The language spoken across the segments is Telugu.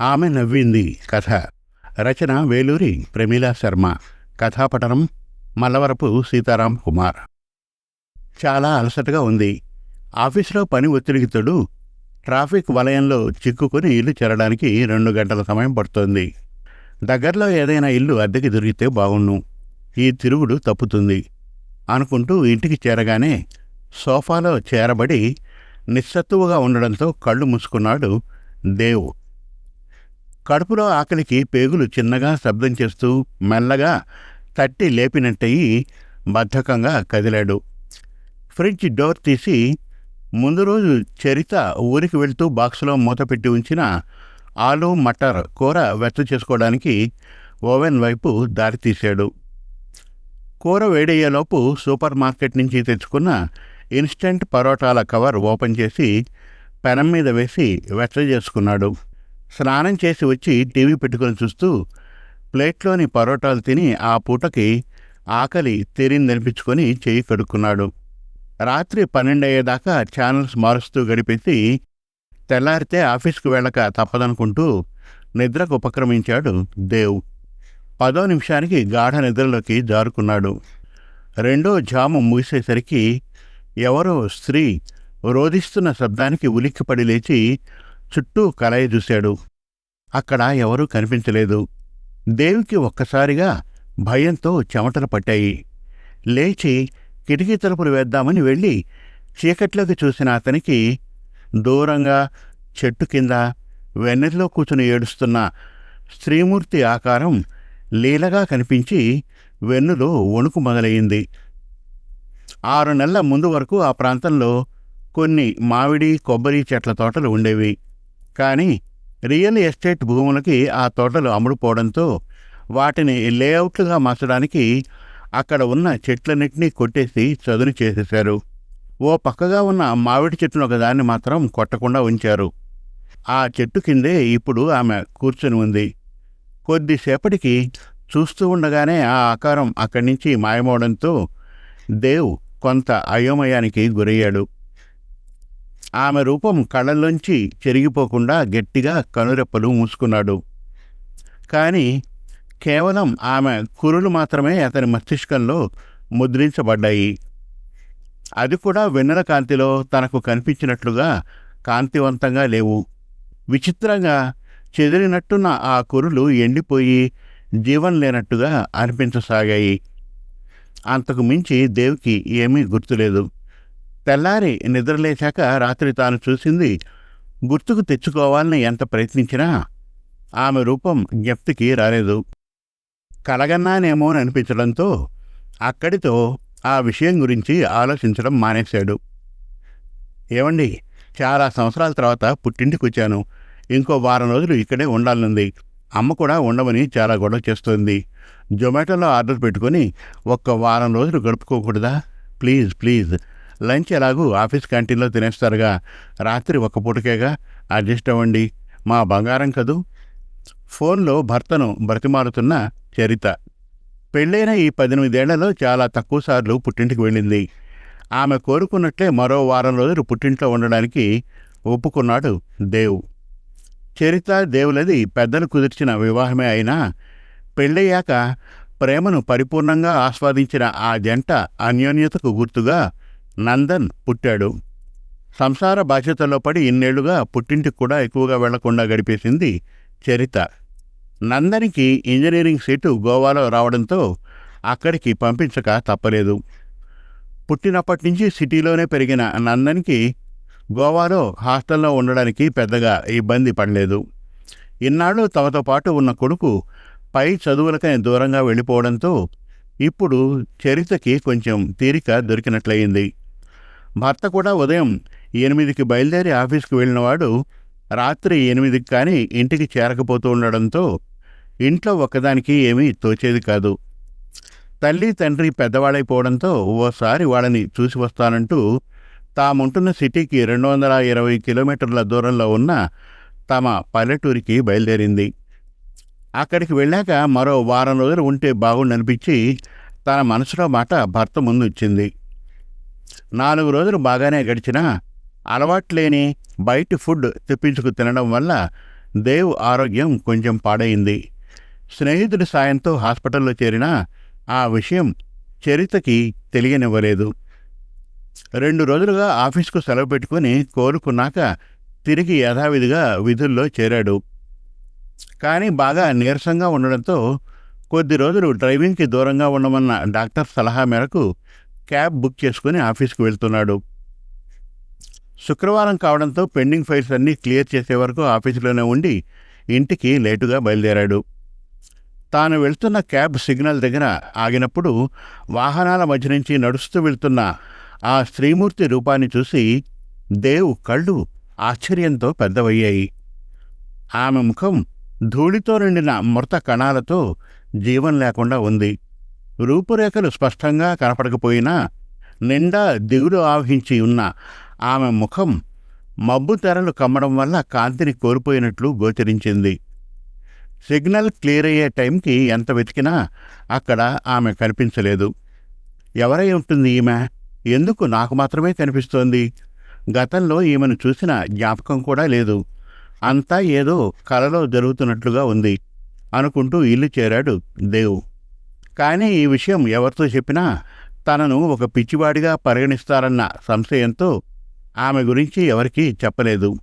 ఆమె నవ్వింది. కథ. రచన వేలూరి ప్రమీలా శర్మ. కథాపఠనం మల్లవరపు సీతారాం కుమార్. చాలా అలసటగా ఉంది. ఆఫీసులో పని ఒత్తిడికి తోడు ట్రాఫిక్ వలయంలో చిక్కుకుని ఇల్లు చేరడానికి రెండు గంటల సమయం పడుతోంది. దగ్గరలో ఏదైనా ఇల్లు అద్దెకి దొరికితే బాగుండు. ఈ తిరుగుడు తప్పుతుంది అనుకుంటూ ఇంటికి చేరగానే సోఫాలో చేరబడి నిస్సత్తువుగా ఉండడంతో కళ్ళు మూసుకున్నాడు దేవ్. కడుపులో ఆకలికి పేగులు చిన్నగా శబ్దం చేస్తూ మెల్లగా తట్టి లేపినట్టయి బద్ధకంగా కదిలాడు. ఫ్రిడ్జ్ డోర్ తీసి ముందు రోజు చరిత ఊరికి వెళ్తూ బాక్సులో మూతపెట్టి ఉంచిన ఆలు మటర్ కూర వెచ్చ చేసుకోవడానికి ఓవెన్ వైపు దారి తీశాడు. కూర వేడయ్యేలోపు సూపర్ మార్కెట్ నుంచి తెచ్చుకున్న ఇన్స్టంట్ పరోటాల కవర్ ఓపెన్ చేసి పెనం మీద వేసి వెచ్చ చేసుకున్నాడు. స్నానం చేసి వచ్చి టీవీ పెట్టుకొని చూస్తూ ప్లేట్లోని పరోటాలు తిని ఆ పూటకి ఆకలి తెరిందనిపించుకొని చేయి కడుక్కున్నాడు. రాత్రి పన్నెండయ్యేదాకా ఛానల్స్ మారుస్తూ గడిపేసి తెల్లారితే ఆఫీస్కు వెళ్ళక తప్పదనుకుంటూ నిద్రకు ఉపక్రమించాడు దేవ్. పదో నిమిషానికి గాఢ నిద్రలోకి జారుకున్నాడు. రెండో జాము ముగిసేసరికి ఎవరో స్త్రీ రోధిస్తున్న శబ్దానికి ఉలిక్కిపడి లేచి చుట్టూ కలయ చూశాడు. అక్కడ ఎవరూ కనిపించలేదు. దేవికి ఒక్కసారిగా భయంతో చెమటలు పట్టాయి. లేచి కిటికీ తలుపులు వేద్దామని వెళ్ళి చీకట్లోకి చూసిన అతనికి దూరంగా చెట్టు కింద వెన్నెల్లో కూర్చుని ఏడుస్తున్న స్త్రీమూర్తి ఆకారం లీలగా కనిపించి వెన్నులో వణుకు మొదలయ్యింది ఆరు నెలల ముందు వరకు ఆ ప్రాంతంలో కొన్ని మామిడి కొబ్బరి చెట్ల తోటలు ఉండేవి. కానీ రియల్ ఎస్టేట్ భూములకి ఆ తోటలు అమ్ముడుపోవడంతో వాటిని లేఅవుట్లుగా మార్చడానికి అక్కడ ఉన్న చెట్లన్నింటినీ కొట్టేసి చదును చేసేశారు. ఓ పక్కగా ఉన్న మామిడి చెట్టును ఒకదాన్ని మాత్రం కొట్టకుండా ఉంచారు. ఆ చెట్టు కిందే ఇప్పుడు ఆమె కూర్చుని ఉంది. కొద్దిసేపటికి చూస్తూ ఉండగానే ఆ ఆకారం అక్కడి నుంచి మాయమవడంతో దేవ్ కొంత అయోమయానికి గురయ్యాడు. ఆమె రూపం కళ్ళల్లోంచి చెరిగిపోకుండా గట్టిగా కనురెప్పలు మూసుకున్నాడు. కానీ కేవలం ఆమె కురులు మాత్రమే అతని మస్తిష్కంలో ముద్రించబడ్డాయి. అది కూడా వెన్నెల కాంతిలో తనకు కనిపించినట్లుగా కాంతివంతంగా లేవు. విచిత్రంగా చెదిరినట్టున్న ఆ కురులు ఎండిపోయి జీవం లేనట్టుగా అనిపించసాగాయి. అంతకు మించి దేవికి ఏమీ గుర్తులేదు. తెల్లారి నిద్రలేశాక రాత్రి తాను చూసింది గుర్తుకు తెచ్చుకోవాలని ఎంత ప్రయత్నించినా ఆమె రూపం జ్ఞప్తికి రాలేదు. కలగన్నానేమో అని అనిపించడంతో అక్కడితో ఆ విషయం గురించి ఆలోచించడం మానేశాడు. ఏమండి చాలా సంవత్సరాల తర్వాత పుట్టింటికి వచ్చాను ఇంకో వారం రోజులు ఇక్కడే ఉండాలనుంది. అమ్మ కూడా ఉండమని చాలా గొడవ చేస్తోంది. జొమాటోలో ఆర్డర్ పెట్టుకొని ఒక్క వారం రోజులు గడుపుకోకూడదా? ప్లీజ్ ప్లీజ్ లంచ్ ఎలాగూ ఆఫీస్ క్యాంటీన్లో తినేస్తారుగా. రాత్రి ఒక్క పూటకేగా. అడ్జస్ట్ అవ్వండి మా బంగారం కదూ. ఫోన్లో భర్తను బ్రతిమారుతున్న చరిత. పెళ్ళైన ఈ పద్దెనిమిదేళ్ళలో చాలా తక్కువసార్లు పుట్టింటికి వెళ్ళింది. ఆమె కోరుకున్నట్లే మరో వారం రోజులు పుట్టింట్లో ఉండడానికి ఒప్పుకున్నాడు దేవ్. చరిత దేవులది పెద్దలు కుదిర్చిన వివాహమే అయినా పెళ్ళయ్యాక ప్రేమను పరిపూర్ణంగా ఆస్వాదించిన ఆ జంట అన్యోన్యతకు గుర్తుగా నందన్ పుట్టాడు. సంసార బాధ్యతల్లో పడి ఇన్నేళ్ళుగా పుట్టింటికి కూడా ఎక్కువగా వెళ్ళకుండా గడిపేసింది చరిత. నందనికి ఇంజనీరింగ్ సీటు గోవాలో రావడంతో అక్కడికి పంపించక తప్పలేదు. పుట్టినప్పటి నుంచి సిటీలోనే పెరిగిన నందన్కి గోవాలో హాస్టల్లో ఉండడానికి పెద్దగా ఇబ్బంది పడలేదు. ఇన్నాళ్ళు తమతో పాటు ఉన్న కొడుకు పై చదువులకై దూరంగా వెళ్ళిపోవడంతో ఇప్పుడు చరితకి కొంచెం తీరిక దొరికినట్లయింది. భర్త కూడా ఉదయం ఎనిమిదికి బయలుదేరి ఆఫీస్కి వెళ్ళినవాడు రాత్రి ఎనిమిదికి కానీ ఇంటికి చేరకపోతూ ఉండడంతో ఇంట్లో ఒక్కదానికి ఏమీ తోచేది కాదు. తల్లి తండ్రి పెద్దవాడైపోవడంతో ఓసారి వాళ్ళని చూసి వస్తానంటూ తాముంటున్న సిటీకి రెండు వందల ఇరవై కిలోమీటర్ల దూరంలో ఉన్న తమ పల్లెటూరికి బయలుదేరింది. అక్కడికి వెళ్ళాక మరో వారం రోజులు ఉంటే బాగుండనిపించి తన మనసులో మాట భర్త ముందు ఇచ్చింది. నాలుగు రోజులు బాగానే గడిచినా అలవాట్లేని బయట ఫుడ్ తెప్పించుకు తినడం వల్ల దేవ్ ఆరోగ్యం కొంచెం పాడైంది. స్నేహితుడి సాయంతో హాస్పిటల్లో చేరినా ఆ విషయం చరితకి తెలియనివ్వలేదు. రెండు రోజులుగా ఆఫీస్కు సెలవు పెట్టుకుని కోరుకున్నాక తిరిగి యథావిధిగా విధుల్లో చేరాడు. కానీ బాగా నీరసంగా ఉండడంతో కొద్ది రోజులు డ్రైవింగ్కి దూరంగా ఉండమన్న డాక్టర్ సలహా మేరకు క్యాబ్ బుక్ చేసుకుని ఆఫీస్కి వెళ్తున్నాడు. శుక్రవారం కావడంతో పెండింగ్ ఫైల్స్ అన్నీ క్లియర్ చేసే వరకు ఆఫీసులోనే ఉండి ఇంటికి లేటుగా బయలుదేరాడు. తాను వెళ్తున్న క్యాబ్ సిగ్నల్ దగ్గర ఆగినప్పుడు వాహనాల మధ్య నుంచి నడుస్తూ వెళ్తున్న ఆ శ్రీమూర్తి రూపాన్ని చూసి దేవ్ కళ్ళు ఆశ్చర్యంతో పెద్దవయ్యాయి. ఆమె ముఖం ధూళితో నిండిన మృత కణాలతో జీవం లేకుండా ఉంది. రూపురేఖలు స్పష్టంగా కనపడకపోయినా నిండా దిగులు ఆవహించి ఉన్న ఆమె ముఖం మబ్బు తెరలు కమ్మడం వల్ల కాంతిని కోల్పోయినట్లు గోచరించింది. సిగ్నల్ క్లియర్ అయ్యే టైంకి ఎంత వెతికినా అక్కడ ఆమె కనిపించలేదు. ఎవరై ఉంటుంది ఈమె? ఎందుకు నాకు మాత్రమే కనిపిస్తోంది? గతంలో ఈమెను చూసిన జ్ఞాపకం కూడా లేదు. అంతా ఏదో కలలో జరుగుతున్నట్లుగా ఉంది అనుకుంటూ ఇల్లు చేరాడు దేవు. కానీ ఈ విషయం ఎవరితో చెప్పినా తనను ఒక పిచ్చివాడిగా పరిగణిస్తారన్న సంశయంతో ఆమె గురించి ఎవరికీ చెప్పలేదు.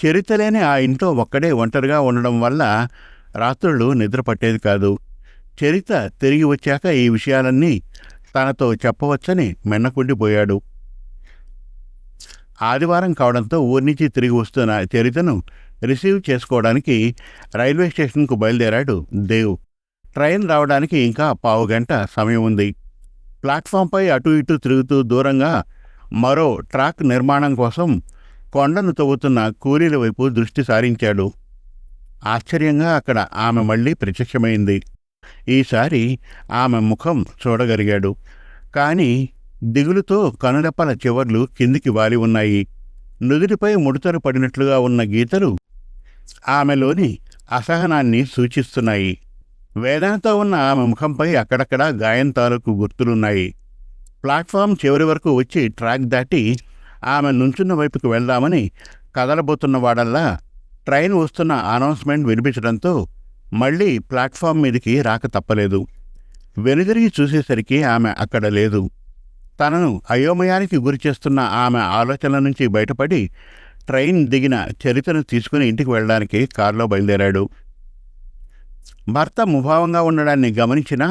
చరితలేని ఆ ఇంట్లో ఒక్కడే ఒంటరిగా ఉండడం వల్ల రాత్రులు నిద్ర పట్టేది కాదు. చరిత తిరిగి వచ్చాక ఈ విషయాలన్నీ తనతో చెప్పవచ్చని మెన్నకుండిపోయాడు. ఆదివారం కావడంతో ఊరి నుంచి తిరిగి వస్తున్న చరితను రిసీవ్ చేసుకోవడానికి రైల్వే స్టేషన్కు బయలుదేరాడు దేవ్. ట్రైన్ రావడానికి ఇంకా పావు గంట సమయం ఉంది. ప్లాట్ఫామ్పై అటు ఇటు తిరుగుతూ దూరంగా మరో ట్రాక్ నిర్మాణం కోసం కొండను తవ్వుతున్న కూలీల వైపు దృష్టి సారించాడు. ఆశ్చర్యంగా అక్కడ ఆమె మళ్ళీ ప్రత్యక్షమైంది. ఈసారి ఆమె ముఖం చూడగలిగాడు. కానీ దిగులుతో కనులెప్పల చివర్లు కిందికి వాలి ఉన్నాయి. నుదుటిపై ముడతలు పడినట్లుగా ఉన్న గీతలు ఆమెలోని అసహనాన్ని సూచిస్తున్నాయి. వేదనతో ఉన్న ఆమె ముఖంపై అక్కడక్కడ గాయం తాలూకు గుర్తులున్నాయి. ప్లాట్ఫామ్ చివరి వరకు వచ్చి ట్రాక్ దాటి ఆమె నుంచున్న వైపుకు వెళ్దామని కదలబోతున్న వాడల్లా ట్రైన్ వస్తున్న అనౌన్స్మెంట్ వినిపించడంతో మళ్ళీ ప్లాట్ఫామ్ మీదకి రాక తప్పలేదు. వెనుదిరిగి చూసేసరికి ఆమె అక్కడ లేదు. తనను అయోమయానికి గురిచేస్తున్న ఆమె ఆలోచనల నుంచి బయటపడి ట్రైన్ దిగిన చరితను తీసుకుని ఇంటికి వెళ్ళడానికి కారులో బయలుదేరాడు. భర్త ముభావంగా ఉండడాన్ని గమనించినా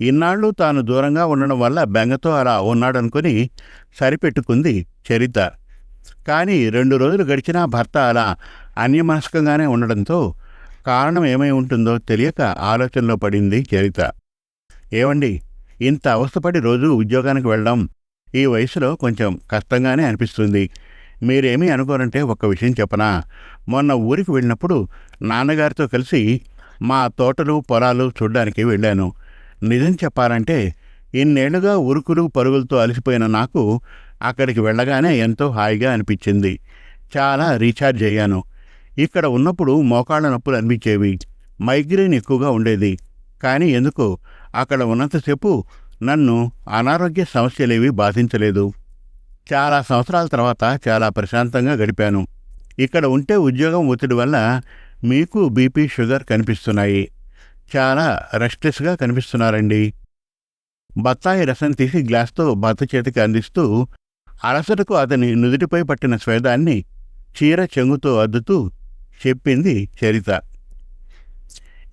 ఇన్నాళ్ళు తాను దూరంగా ఉండడం వల్ల బెంగతో అలా ఉన్నాడనుకుని సరిపెట్టుకుంది చరిత. కానీ రెండు రోజులు గడిచినా భర్త అలా అన్యమనస్కంగానే ఉండడంతో కారణం ఏమై ఉంటుందో తెలియక ఆలోచనలో పడింది చరిత. ఏమండి ఇంత అవస్థపడి రోజు ఉద్యోగానికి వెళ్ళడం ఈ వయసులో కొంచెం కష్టంగానే అనిపిస్తుంది. మీరేమీ అనుకోరంటే ఒక విషయం చెప్పనా? మొన్న ఊరికి వెళ్ళినప్పుడు నాన్నగారితో కలిసి మా తోటలు పొలాలు చూడ్డానికి వెళ్ళాను. నిజం చెప్పాలంటే ఇన్నేళ్ళుగా ఉరుకులు పరుగులతో అలసిపోయిన నాకు అక్కడికి వెళ్ళగానే ఎంతో హాయిగా అనిపించింది. చాలా రీఛార్జ్ అయ్యాను. ఇక్కడ ఉన్నప్పుడు మోకాళ్ళ నొప్పులు అనిపించేవి. మైగ్రేన్ ఎక్కువగా ఉండేది. కానీ ఎందుకో అక్కడ ఉన్నంతసేపు నన్ను అనారోగ్య సమస్యలేవి బాధించలేదు. చాలా సంవత్సరాల తర్వాత చాలా ప్రశాంతంగా గడిపాను. ఇక్కడ ఉంటే ఉద్యోగం ఒత్తిడి వల్ల మీకు బీపీ షుగర్ కనిపిస్తున్నాయి. చాలా రెస్ట్లెస్గా కనిపిస్తున్నారండి. బత్తాయి రసం తీసి గ్లాస్తో భర్త చేతికి అందిస్తూ అలసటకు అతని నుదుటిపై పట్టిన స్వేదాన్ని చీర చెంగుతో అద్దుతూ చెప్పింది చరిత.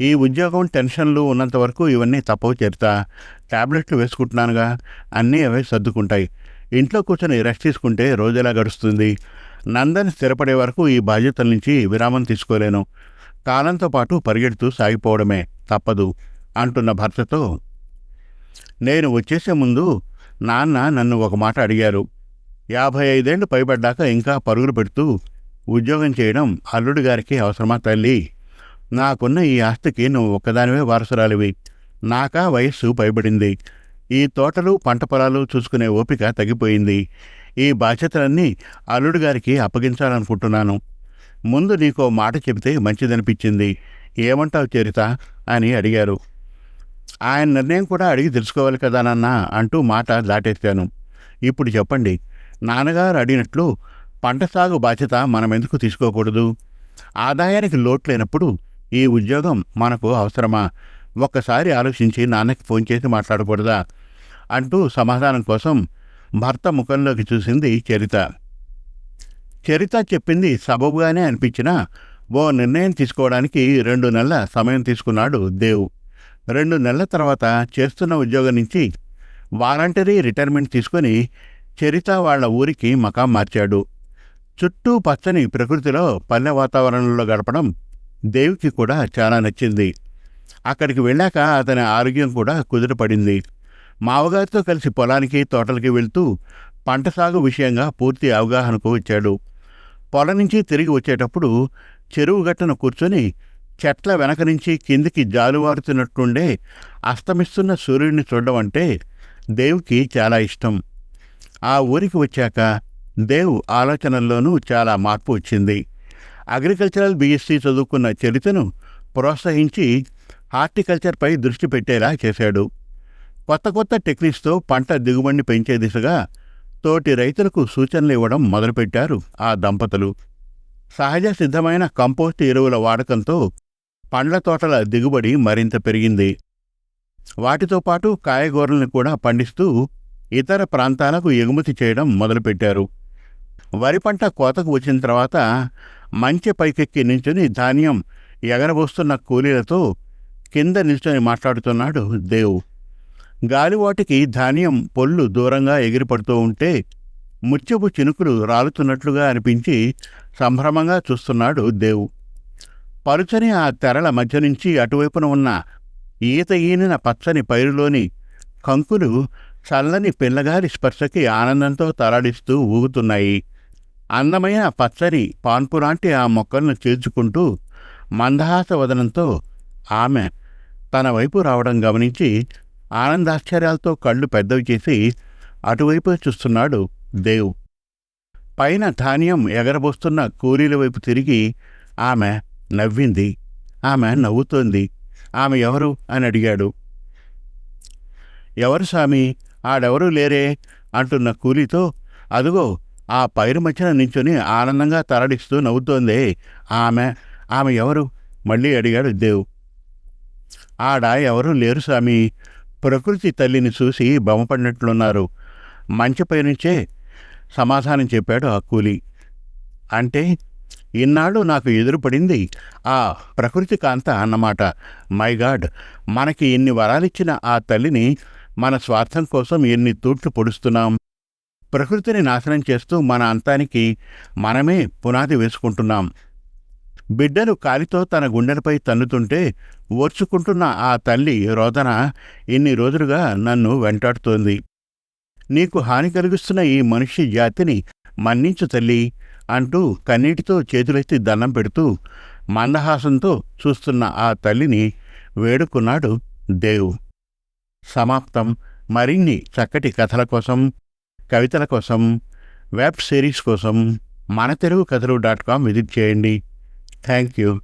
ఈ ఉద్యోగం టెన్షన్లు ఉన్నంత వరకు ఇవన్నీ తప్పవు చరిత. టాబ్లెట్లు వేసుకుంటున్నానుగా అన్నీ అవే సర్దుకుంటాయి. ఇంట్లో కూర్చొని రెస్ట్ తీసుకుంటే రోజులా గడుస్తుంది? నందన్ స్థిరపడే వరకు ఈ బాధ్యతల నుంచి విరామం తీసుకోలేను. కాలంతో పాటు పరిగెడుతూ సాగిపోవడమే తప్పదు అంటున్న భర్తతో. నేను వచ్చేసే ముందు నాన్న నన్ను ఒక మాట అడిగారు. యాభై ఐదేళ్ళు పైబడ్డాక ఇంకా పరుగులు పెడుతూ ఉద్యోగం చేయడం అల్లుడి గారికి అవసరమా తల్లి? నాకున్న ఈ ఆస్తికి నువ్వు ఒక్కదానివే వారసురాలివి. నాకా వయస్సు పైబడింది. ఈ తోటలు పంట పొలాలు చూసుకునే ఓపిక తగ్గిపోయింది. ఈ బాధ్యతలన్నీ అల్లుడు గారికి అప్పగించాలనుకుంటున్నాను. ముందు నీకో మాట చెబితే మంచిదనిపించింది. ఏమంటావు చరిత? అని అడిగారు. ఆయన నిర్ణయం కూడా అడిగి తెలుసుకోవాలి కదా నాన్న అంటూ మాట దాటేశాను ఇప్పుడు చెప్పండి నాన్నగారు అడిగినట్లు పంట సాగు బాధ్యత మనం ఎందుకు తీసుకోకూడదు? ఆదాయానికి లోటు లేనప్పుడు ఈ ఉద్యోగం మనకు అవసరమా? ఒక్కసారి ఆలోచించి నాన్నకి ఫోన్ చేసి మాట్లాడకూడదా? అంటూ సమాధానం కోసం భర్త ముఖంలోకి చూసింది చరిత. చరిత చెప్పింది సబబుగానే అనిపించినా ఓ నిర్ణయం తీసుకోవడానికి రెండు నెలల సమయం తీసుకున్నాడు దేవ్. రెండు నెలల తర్వాత చేస్తున్న ఉద్యోగం నుంచి వాలంటరీ రిటైర్మెంట్ తీసుకొని చరిత వాళ్ళ ఊరికి మకాం మార్చాడు. చుట్టూ పచ్చని ప్రకృతిలో పల్లె వాతావరణంలో గడపడం దేవికి కూడా చాలా నచ్చింది. అక్కడికి వెళ్ళాక అతని ఆరోగ్యం కూడా కుదుటపడింది. మావగారితో కలిసి పొలానికి తోటలకి వెళ్తూ పంట సాగు విషయంగా పూర్తి అవగాహనకు వచ్చాడు. పొలం నుంచి తిరిగి వచ్చేటప్పుడు చెరువు గట్టున కూర్చొని చెట్ల వెనక నుంచి కిందికి జాలువారుతున్నట్టుండే అస్తమిస్తున్న సూర్యుడిని చూడడం అంటే దేవుకి చాలా ఇష్టం. ఆ ఊరికి వచ్చాక దేవ్ ఆలోచనల్లోనూ చాలా మార్పు వచ్చింది. అగ్రికల్చరల్ బీఎస్సీ చదువుకున్న చరితను ప్రోత్సహించి హార్టికల్చర్పై దృష్టి పెట్టేలా చేశాడు. కొత్త కొత్త టెక్నిక్స్తో పంట దిగుబడిని పెంచే దిశగా తోటి రైతులకు సూచనలు ఇవ్వడం మొదలుపెట్టారు ఆ దంపతులు. సహజ సిద్ధమైన కంపోస్ట్ ఎరువుల వాడకంతో పండ్ల తోటల దిగుబడి మరింత పెరిగింది. వాటితో పాటు కాయగూరలను కూడా పండిస్తూ ఇతర ప్రాంతాలకు ఎగుమతి చేయడం మొదలుపెట్టారు. వరి పంట కోతకు వచ్చిన తర్వాత మంచి పైకెక్కి నించుని ధాన్యం ఎగరబోస్తున్న కూలీలతో కింద నిల్చొని మాట్లాడుతున్నాడు దేవు. గాలివాటికి ధాన్యం పొల్లు దూరంగా ఎగిరిపడుతూ ఉంటే ముత్యపు చినుకులు రాలుతున్నట్లుగా అనిపించి సంభ్రమంగా చూస్తున్నాడు దేవు. పరుచని ఆ తెరల మధ్య నుంచి అటువైపున ఉన్న ఈత ఈనిన పచ్చని పైరులోని కంకులు చల్లని పిల్లగారి స్పర్శకి ఆనందంతో తలాడిస్తూ ఊగుతున్నాయి. అందమైన పచ్చని పాన్పులాంటి ఆ మొక్కలను చేర్చుకుంటూ మందహాస వదనంతో ఆమె తన వైపు రావడం గమనించి ఆనందాశ్చర్యాలతో కళ్ళు పెద్దవి చేసి అటువైపు చూస్తున్నాడు దేవ్. పైన ధాన్యం ఎగరబోస్తున్న కూలీల వైపు తిరిగి ఆమె నవ్వింది. ఆమె నవ్వుతోంది. ఆమె ఎవరు అని అడిగాడు. ఎవరు స్వామి ఆడెవరూ లేరే? అంటున్న కూలీతో అదుగో ఆ పైరు మధ్యన నించుని ఆనందంగా తరడిస్తూ నవ్వుతోందే. ఆమె ఆమె ఎవరు? మళ్ళీ అడిగాడు దేవ్. ఆడ ఎవరూ లేరు స్వామి ప్రకృతి తల్లిని చూసి బొమ్మపడినట్లున్నారు మంచిపై నుంచే సమాధానం చెప్పాడు ఆ కూలి. అంటే ఇన్నాళ్ళు నాకు ఎదురుపడింది ఆ ప్రకృతి కాంత అన్నమాట. మై గాడ్ మనకి ఎన్ని వరాలిచ్చిన ఆ తల్లిని మన స్వార్థం కోసం ఎన్ని తూట్లు పొడుస్తున్నాం. ప్రకృతిని నాశనం చేస్తూ మన అంతానికి మనమే పునాది వేసుకుంటున్నాం. బిడ్డను కాలితో తన గుండెలపై తన్నుతుంటే ఓర్చుకుంటున్న ఆ తల్లి రోదన ఇన్ని రోజులుగా నన్ను వెంటాడుతోంది. నీకు హాని కలిగిస్తున్న ఈ మనిషి జాతిని మన్నించు తల్లి అంటూ కన్నీటితో చేతులెత్తి దండం పెడుతూ మందహాసంతో చూస్తున్న ఆ తల్లిని వేడుకున్నాడు దేవ్. సమాప్తం. మరిన్ని చక్కటి కథల కోసం కవితల కోసం వెబ్ సిరీస్ కోసం మన Telugu Kathalu dot com visit చేయండి. Thank you.